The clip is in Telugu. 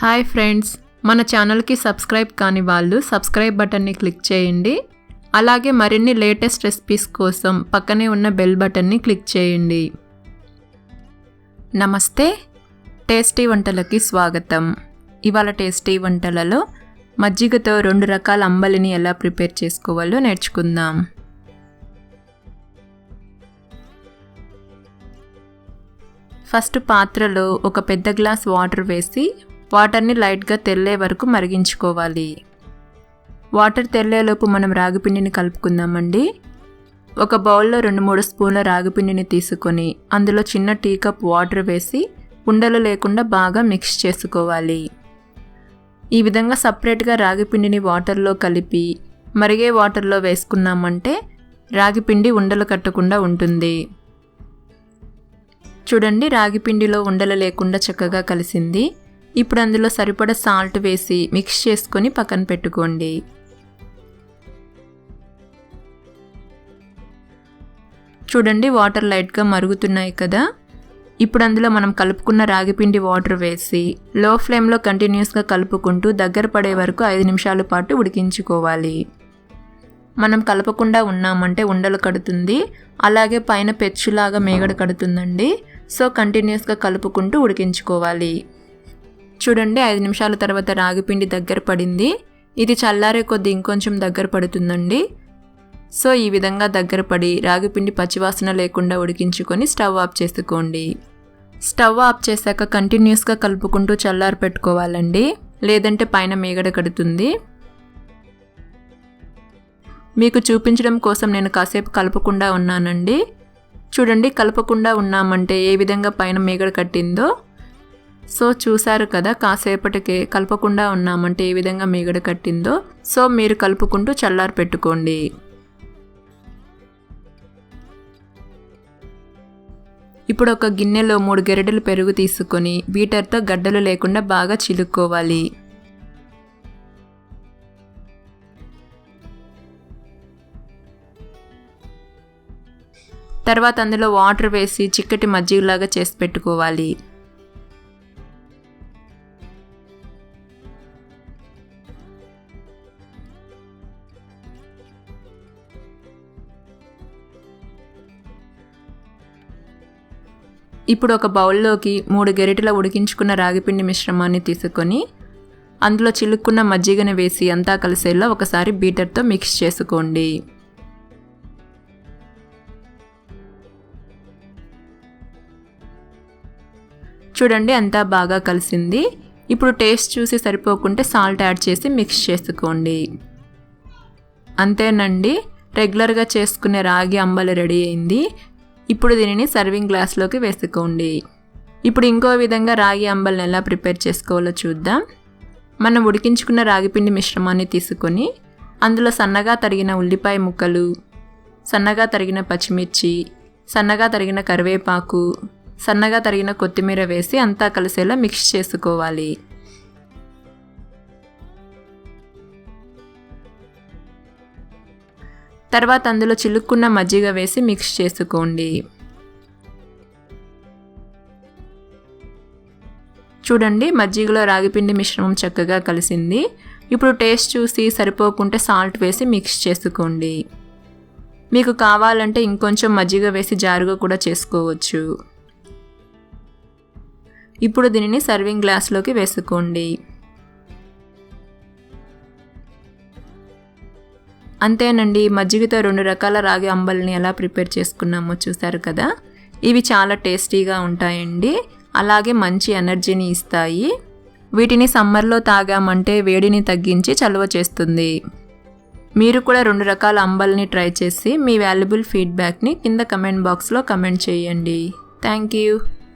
హాయ్ ఫ్రెండ్స్ మన ఛానల్కి సబ్స్క్రైబ్ కాని వాళ్ళు సబ్స్క్రైబ్ బటన్ని క్లిక్ చేయండి. అలాగే మరిన్ని లేటెస్ట్ రెసిపీస్ కోసం పక్కనే ఉన్న బెల్ బటన్ని క్లిక్ చేయండి. నమస్తే టేస్టీ వంటలకి స్వాగతం. ఇవాళ టేస్టీ వంటలలో మజ్జిగతో రెండు రకాల అంబలిని ఎలా ప్రిపేర్ చేసుకోవాలో నేర్చుకుందాం. ఫస్ట్ పాత్రలో ఒక పెద్ద గ్లాస్ వాటర్ వేసి వాటర్ని లైట్గా తెల్లే వరకు మరిగించుకోవాలి. వాటర్ తెల్లేలోపు మనం రాగిపిండిని కలుపుకుందామండి. ఒక బౌల్లో రెండు మూడు స్పూన్ల రాగిపిండిని తీసుకొని అందులో చిన్న టీ కప్ వాటర్ వేసి ఉండలు లేకుండా బాగా మిక్స్ చేసుకోవాలి. ఈ విధంగా సపరేట్గా రాగిపిండిని వాటర్లో కలిపి మరిగే వాటర్లో వేసుకున్నామంటే రాగిపిండి ఉండలు కట్టకుండా ఉంటుంది. చూడండి రాగిపిండిలో ఉండలు లేకుండా చక్కగా కలిసింది. ఇప్పుడు అందులో సరిపడ సాల్ట్ వేసి మిక్స్ చేసుకొని పక్కన పెట్టుకోండి. చూడండి వాటర్ లైట్గా మరుగుతున్నాయి కదా? ఇప్పుడు అందులో మనం కలుపుకున్న రాగిపిండి వాటర్ వేసి లో ఫ్లేమ్లో కంటిన్యూస్గా కలుపుకుంటూ దగ్గర పడే వరకు ఐదు నిమిషాల పాటు ఉడికించుకోవాలి. మనం కలపకుండా ఉన్నామంటే ఉండలు కడుతుంది అలాగే పైన పెచ్చులాగా మేగడ కడుతుందండి. సో కంటిన్యూస్గా కలుపుకుంటూ ఉడికించుకోవాలి. చూడండి ఐదు నిమిషాల తర్వాత రాగిపిండి దగ్గర పడింది. ఇది చల్లారే కొద్ది ఇంకొంచెం దగ్గర పడుతుందండి. సో ఈ విధంగా దగ్గర పడి రాగిపిండి పచ్చివాసన లేకుండా ఉడికించుకొని స్టవ్ ఆఫ్ చేసుకోండి. స్టవ్ ఆఫ్ చేశాక కంటిన్యూస్గా కలుపుకుంటూ చల్లారి పెట్టుకోవాలండి. లేదంటే పైన మేగడ కడుతుంది. మీకు చూపించడం కోసం నేను కాసేపు కలపకుండా ఉన్నానండి. చూడండి కలపకుండా ఉన్నామంటే ఏ విధంగా పైన మేగడ కట్టిందో. సో చూశారు కదా కాసేపటికే కలపకుండా ఉన్నామంటే ఏ విధంగా మీగడ కట్టిందో. సో మీరు కలుపుకుంటూ చల్లారి పెట్టుకోండి. ఇప్పుడు ఒక గిన్నెలో మూడు గెరటలు పెరుగు తీసుకొని బీటర్తో గడ్డలు లేకుండా బాగా చిలుక్కోవాలి. తర్వాత అందులో వాటర్ వేసి చిక్కటి మజ్జిగలాగా చేసి పెట్టుకోవాలి. ఇప్పుడు ఒక బౌల్లోకి మూడు గెరిటెల ఉడికించుకున్న రాగిపిండి మిశ్రమాన్ని తీసుకొని అందులో చిలుక్కున్న మజ్జిగను వేసి అంతా కలిసేలా ఒకసారి బీటర్తో మిక్స్ చేసుకోండి. చూడండి అంతా బాగా కలిసింది. ఇప్పుడు టేస్ట్ చూసి సరిపోకుంటే సాల్ట్ యాడ్ చేసి మిక్స్ చేసుకోండి. అంతేనండి రెగ్యులర్గా చేసుకునే రాగి అంబలి రెడీ అయింది. ఇప్పుడు దీనిని సర్వింగ్ గ్లాస్లోకి వేసుకోండి. ఇప్పుడు ఇంకో విధంగా రాగి అంబల్ని ఎలా ప్రిపేర్ చేసుకోవాలో చూద్దాం. మనం ఉడికించుకున్న రాగిపిండి మిశ్రమాన్ని తీసుకొని అందులో సన్నగా తరిగిన ఉల్లిపాయ ముక్కలు సన్నగా తరిగిన పచ్చిమిర్చి సన్నగా తరిగిన కరివేపాకు సన్నగా తరిగిన కొత్తిమీర వేసి అంతా కలిసేలా మిక్స్ చేసుకోవాలి. తర్వాత అందులో చిలుక్కున్న మజ్జిగ వేసి మిక్స్ చేసుకోండి. చూడండి మజ్జిగలో రాగిపిండి మిశ్రమం చక్కగా కలిసింది. ఇప్పుడు టేస్ట్ చూసి సరిపోకుంటే సాల్ట్ వేసి మిక్స్ చేసుకోండి. మీకు కావాలంటే ఇంకొంచెం మజ్జిగ వేసి జారుగా కూడా చేసుకోవచ్చు. ఇప్పుడు దీనిని సర్వింగ్ గ్లాస్లోకి వేసుకోండి. అంతేనండి మజ్జిగతో రెండు రకాల రాగి అంబల్ని ఎలా ప్రిపేర్ చేసుకున్నామో చూసారు కదా? ఇవి చాలా టేస్టీగా ఉంటాయండి. అలాగే మంచి ఎనర్జీని ఇస్తాయి. వీటిని సమ్మర్లో తాగామంటే వేడిని తగ్గించి చలువ చేస్తుంది. మీరు కూడా రెండు రకాల అంబల్ని ట్రై చేసి మీ వాల్యుబుల్ ఫీడ్బ్యాక్ని కింద కమెంట్ బాక్స్లో కమెంట్ చేయండి. Thank you.